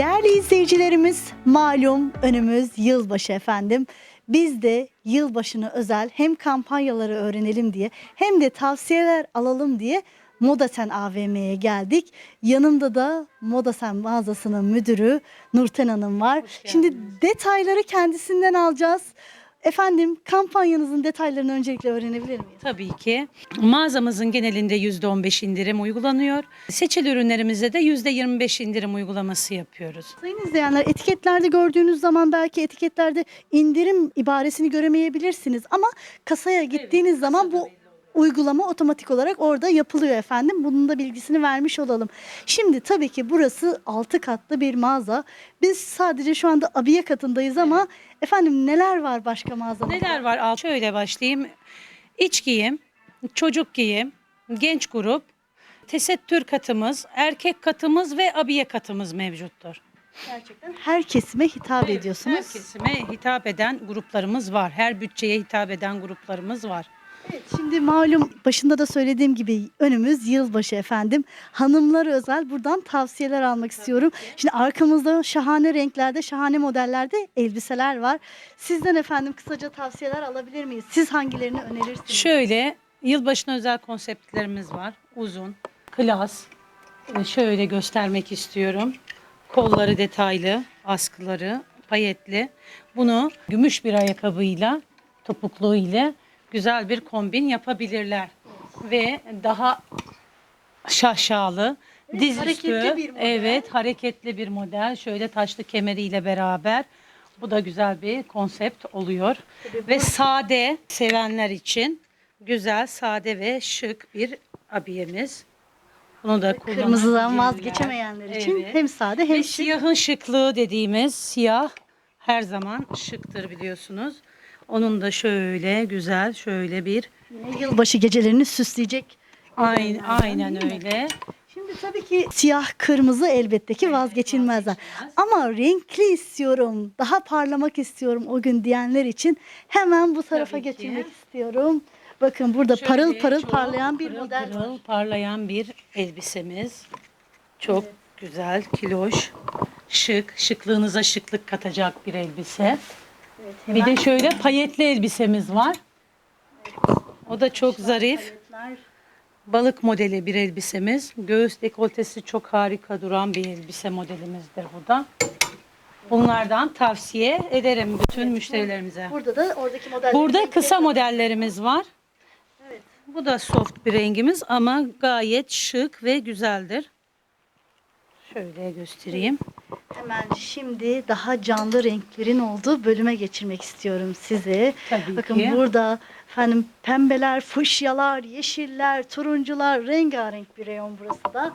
Değerli izleyicilerimiz malum önümüz yılbaşı efendim. Biz de yılbaşını özel hem kampanyaları öğrenelim diye hem de tavsiyeler alalım diye Modasen AVM'ye geldik. Yanımda da Modasen mağazasının müdürü Nurten Hanım var. Şimdi detayları kendisinden alacağız. Efendim kampanyanızın detaylarını öncelikle öğrenebilir miyiz? Tabii ki. Mağazamızın genelinde %15 indirim uygulanıyor. Seçili ürünlerimizde de %25 indirim uygulaması yapıyoruz. Sayın izleyenler etiketlerde gördüğünüz zaman belki etiketlerde indirim ibaresini göremeyebilirsiniz ama kasaya gittiğiniz zaman bu uygulama otomatik olarak orada yapılıyor efendim. Bunun da bilgisini vermiş olalım. Şimdi tabii ki burası 6 katlı bir mağaza. Biz sadece şu anda abiye katındayız ama efendim neler var başka mağazada? Neler var? Al şöyle başlayayım. İç giyim, çocuk giyim, genç grup, tesettür katımız, erkek katımız ve abiye katımız mevcuttur. Gerçekten her kesime hitap ediyorsunuz. Her kesime hitap eden gruplarımız var. Her bütçeye hitap eden gruplarımız var. Evet, şimdi malum başında da söylediğim gibi önümüz yılbaşı efendim. Hanımlar özel buradan tavsiyeler almak istiyorum. Şimdi arkamızda şahane renklerde, şahane modellerde elbiseler var. Sizden efendim kısaca tavsiyeler alabilir miyiz? Siz hangilerini önerirsiniz? Şöyle yılbaşına özel konseptlerimiz var. Uzun, klas. Ee, Şöyle göstermek istiyorum. Kolları detaylı, askıları, payetli. Bunu gümüş bir ayakkabıyla, topuklu ile güzel bir kombin yapabilirler. Ve daha şaşalı, dizüstü, hareketli bir model. evet hareketli bir model. Şöyle taşlı kemeriyle beraber. Bu da güzel bir konsept oluyor. Ve sade sevenler için güzel, sade ve şık bir abiyemiz. Bunu da Kırmızıdan vazgeçemeyenler için Evet. hem sade hem Ve şık. siyahın şıklığı dediğimiz siyah her zaman şıktır biliyorsunuz. Onun da şöyle güzel şöyle bir Yine Yılbaşı gecelerini süsleyecek. aynen, aynen öyle. Şimdi tabii ki siyah kırmızı elbette ki vazgeçilmezler. Ama renkli istiyorum, daha parlamak istiyorum o gün diyenler için hemen bu tarafa Tabii ki. geçirmek istiyorum. Bakın burada Şöyle parıl parıl çok parlayan bir pırıl model pırıl var. parlayan bir elbisemiz. Çok güzel, kiloş, şık, şıklığınıza şıklık katacak bir elbise. Bir de şöyle payetli elbisemiz var. O da çok zarif. Balık modeli bir elbisemiz. Göğüs dekoltesi çok harika duran bir elbise modelimizdir bu da. Bunlardan tavsiye ederim bütün müşterilerimize. Burada da oradaki model. Burada kısa modellerimiz var. Evet. Bu da soft bir rengimiz ama gayet şık ve güzeldir. Şöyle göstereyim. Hemen şimdi daha canlı renklerin olduğu bölüme geçirmek istiyorum sizi. Tabii Bakın ki. burada efendim pembeler, fuşyalar, yeşiller, turuncular, rengarenk bir reyon burası da.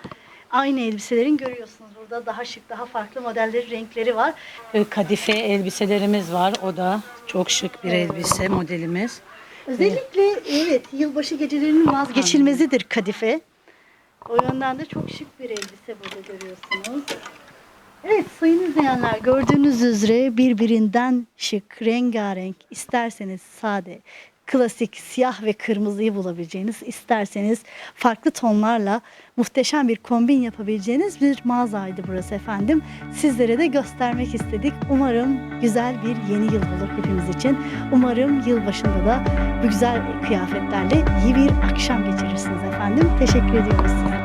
Aynı elbiselerin görüyorsunuz burada daha şık, daha farklı modelleri, renkleri var. Ee, Kadife elbiselerimiz var. O da çok şık bir elbise modelimiz. Özellikle evet yılbaşı gecelerinin vazgeçilmezidir kadife. O yönden de çok şık bir elbise burada görüyorsunuz. Evet sayın izleyenler gördüğünüz üzere birbirinden şık, rengarenk, isterseniz sade, klasik siyah ve kırmızıyı bulabileceğiniz, isterseniz farklı tonlarla muhteşem bir kombin yapabileceğiniz bir mağazaydı burası efendim. Sizlere de göstermek istedik. Umarım güzel bir yeni yıl olur hepimiz için. Umarım yılbaşında da bu güzel kıyafetlerle iyi bir akşam geçirirsiniz efendim. Teşekkür ediyoruz size.